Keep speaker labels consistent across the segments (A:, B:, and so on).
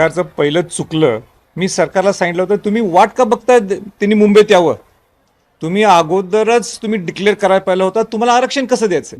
A: सरकारचं पहिलं चुकलं मी सरकारला सांगितलं होतं तुम्ही वाट का बघताय त्यांनी मुंबईत यावं? तुम्ही अगोदरच तुम्ही डिक्लेअर करायला पाहिलं होतं तुम्हाला आरक्षण कसं द्यायचं?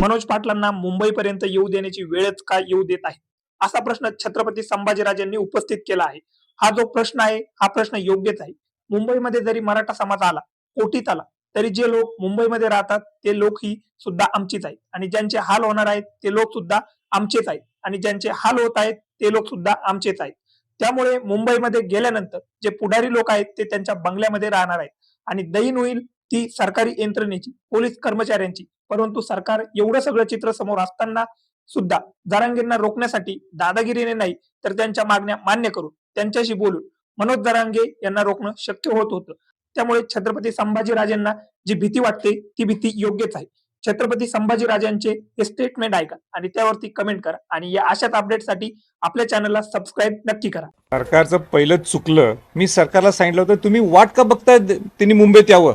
B: मनोज पाटलांना मुंबईपर्यंत येऊ देण्याची वेळच का येऊ देत आहे? असा प्रश्न छत्रपती संभाजीराजांनी उपस्थित केला आहे. हा जो प्रश्न आहे हा प्रश्न योग्यच आहे. मुंबईमध्ये जरी मराठा समाज आला कोटीत आला तरी जे लोक मुंबईमध्ये राहतात ते लोक ही सुद्धा आमचीच आहेत. आणि ज्यांचे हाल होणार आहेत ते लोक सुद्धा आमचेच आहेत. आणि ज्यांचे हाल होत आहेत ते लोक सुद्धा आमचेच आहेत. त्यामुळे मुंबईमध्ये गेल्यानंतर जे पुढारी लोक आहेत ते त्यांच्या बंगल्यामध्ये राहणार आहेत. आणि दैन होईल ती सरकारी यंत्रणेची पोलीस कर्मचाऱ्यांची. परंतु सरकार एवढं सगळं चित्र समोर असताना सुद्धा जरांगेंना रोखण्यासाठी दादागिरीने नाही तर त्यांच्या मागण्या मान्य करून त्यांच्याशी बोलून मनोज जरांगे यांना रोखणं शक्य होत होतं. त्यामुळे छत्रपती संभाजीराजेंना जी भीती वाटते ती भीती योग्यच आहे. छत्रपती संभाजीराजांचे हे स्टेटमेंट ऐका आणि त्यावरती कमेंट करा. आणि या अशाच अपडेटसाठी आपल्या चॅनलला सबस्क्राईब नक्की करा.
A: सरकारचं पहिलं चुकलं. मी सरकारला सांगितलं होतं तुम्ही वाट का बघताय त्यांनी मुंबईत यावं?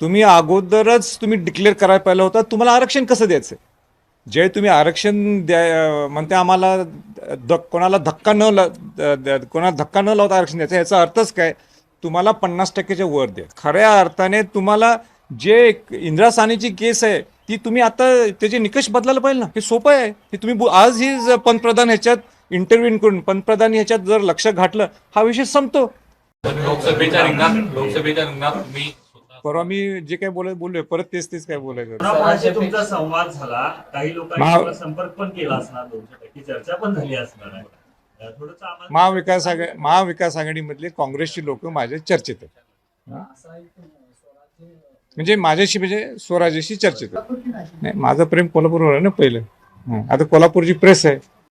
A: तुम्ही अगोदरच तुम्ही डिक्लेअर करायला पाहिलं होतं तुम्हाला आरक्षण कसं द्यायचं? जे तुम्ही आरक्षण द्या म्हणते आम्हाला द कोणाला धक्का न ला- द- द- कोणाला धक्का न लावता आरक्षण द्यायचं याचा अर्थच काय? तुम्हाला पन्नास टक्क्याच्या वर द्या. खऱ्या अर्थाने तुम्हाला जे एक इंदिरा सानेची केस आहे ती तुम्ही आता त्याचे निकष बदलायला पाहिजे ना. हे सोपं आहे. हे तुम्ही बो- आज ही ज- पंतप्रधान ह्याच्यात इंटरव्ह्यू करून पंतप्रधान ह्याच्यात जर लक्ष घातलं हा विषय संपतो.
C: पण लोकसभेच्या रिंगणात लोकसभेच्या रिंगणात तुम्ही स्वतः
A: परवा मी जे काय बोलाय बोललोय परत तेच तेच काय बोलायचं
D: तुमचा संवाद झाला काही लोकांनी संपर्क पण केला असणार चर्चा पण झाली असणार आहे. थोडंसं आम्हाला
A: महाविकास आघाडी महाविकास आघाडीमधले काँग्रेसची लोक माझ्या चर्चेत आहेत. म्हणजे माझ्याशी म्हणजे स्वराज्याशी चर्चेत. नाही माझं प्रेम कोल्हापूरवर आहे ना पहिलं. आता कोल्हापूरची प्रेस आहे.